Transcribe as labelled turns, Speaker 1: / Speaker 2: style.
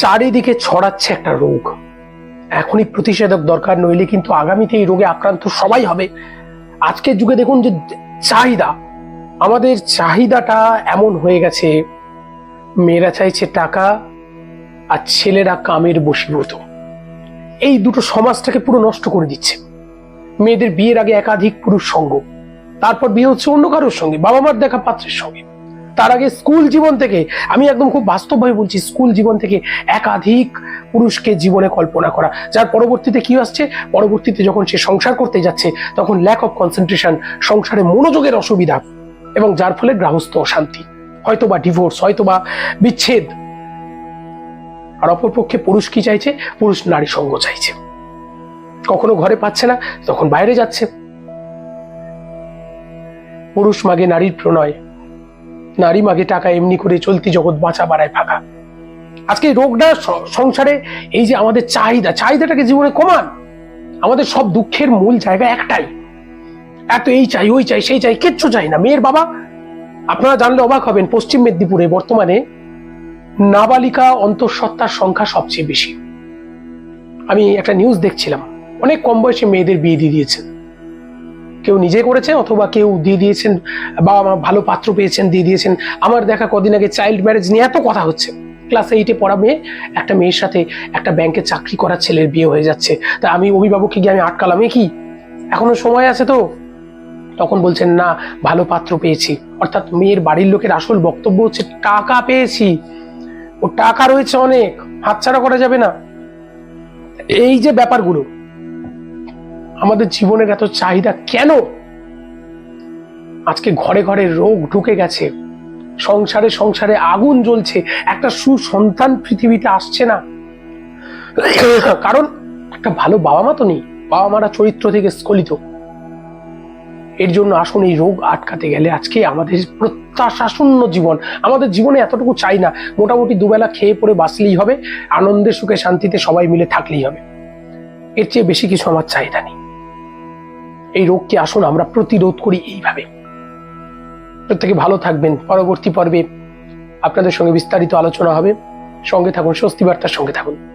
Speaker 1: চারিদিকে ছড়াচ্ছে একটা রোগ। এখনই প্রতিষেধক দরকার, নইলে কিন্তু আগামীতে এই রোগে আক্রান্ত সবাই হবে। আজকের যুগে দেখুন যে চাহিদা, আমাদের চাহিদাটা এমন হয়ে গেছে, মেয়েরা চাইছে টাকা আর ছেলেরা কামের বশীভূত। এই দুটো সমাজটাকে পুরো নষ্ট করে দিচ্ছে। মেয়েদের বিয়ের আগে একাধিক পুরুষ সঙ্গ, তারপর বিয়ে হচ্ছে অন্য কারোর সঙ্গে বাবা মার দেখা পাত্রের সঙ্গে। তার আগে স্কুল জীবন থেকে, আমি একদম খুব বাস্তবভাবে বলছি, স্কুল জীবন থেকে একাধিক পুরুষকে জীবনে কল্পনা করা। যার পরবর্তীতে কি আসছে? পরবর্তীতে যখন সে সংসার করতে যাচ্ছে, তখন ল্যাক অফ কনসেন্ট্রেশন সংসারে মনোযোগের অসুবিধা এবং যার ফলে গৃহস্থ অশান্তি হয়তো বা ডিভোর্স হয়তো বা বিচ্ছেদ। আর অপরপক্ষে পুরুষ কি চাইছে? পুরুষ নারী সঙ্গ চাইছে। কখনো ঘরে পাচ্ছে না, তখন বাইরে যাচ্ছে। পুরুষ মাগে নারীর প্রণয়। নারী মাগে টাকা এমনি করে চলতি জগৎ বাঁচা বাড়ায় ফাঁকা। আজকে রোগটা সংসারে এই যে আমাদের চাহিদা, চাহিদাটাকে জীবনে কমান। আমাদের সব দুঃখের মূল জায়গা একটাই। এত এই চাই, ওই চাই, সেই চাই, কিচ্ছু চাই না। মেয়ের বাবা, আপনারা জানলে অবাক হবেন, পশ্চিম মেদিনীপুরে বর্তমানে নাবালিকা অন্তঃসত্ত্বার সংখ্যা সবচেয়ে বেশি। আমি একটা নিউজ দেখছিলাম। অনেক কম বয়সে মেয়েদের বিয়ে দিয়ে দিয়েছেন কেউ নিজে করেছে অথবা কেউ দিয়ে দিয়েছেন বাবা মা ভালো পাত্র পেয়েছেন, দিয়ে দিয়েছেন। আমার দেখা কদিন আগে চাইল্ড ম্যারেজ নিয়ে এত কথা হচ্ছে। ক্লাস এইটে পড়া মেয়ে, একটা মেয়ের সাথে একটা ব্যাংকে চাকরি করা ছেলের বিয়ে হয়ে যাচ্ছে। তা আমি অভিভাবককে গিয়ে আমি আটকালাম। কি? এখনও সময় আছে তো? তখন বলছেন, না, ভালো পাত্র পেয়েছি। অর্থাৎ মেয়ের বাড়ির লোকের আসল বক্তব্য হচ্ছে, টাকা পেয়েছি। ও টাকা রয়েছে অনেক, হাতছাড়া করা যাবে না। এই যে ব্যাপারগুলো আমাদের জীবনের এত চাহিদা কেন? আজকে ঘরে ঘরে রোগ ঢুকে গেছে। সংসারে সংসারে আগুন জ্বলছে। একটা সুসন্তান পৃথিবীতে আসছে না। কারণ একটা ভালো বাবা মা তো নেই। বাবা মারা চরিত্র থেকে স্খলিত। এর জন্য আসুন, এই রোগ আটকাতে গেলে আজকে আমাদের প্রত্যাশা শূন্য জীবন। আমাদের জীবনে এতটুকু চাই না। মোটামুটি দুবেলা খেয়ে পরে বাঁচলেই হবে। আনন্দে সুখে শান্তিতে সবাই মিলে থাকলেই হবে। এর চেয়ে বেশি কিছু আমার চাহিদা নেই। এই রোগকে আসুন, আমরা প্রতিরোধ করি এইভাবে। প্রত্যেকে ভালো থাকবেন। পরবর্তী পর্বে আপনাদের সঙ্গে বিস্তারিত আলোচনা হবে। সঙ্গে থাকুন স্বস্তি বার্তার সঙ্গে থাকুন।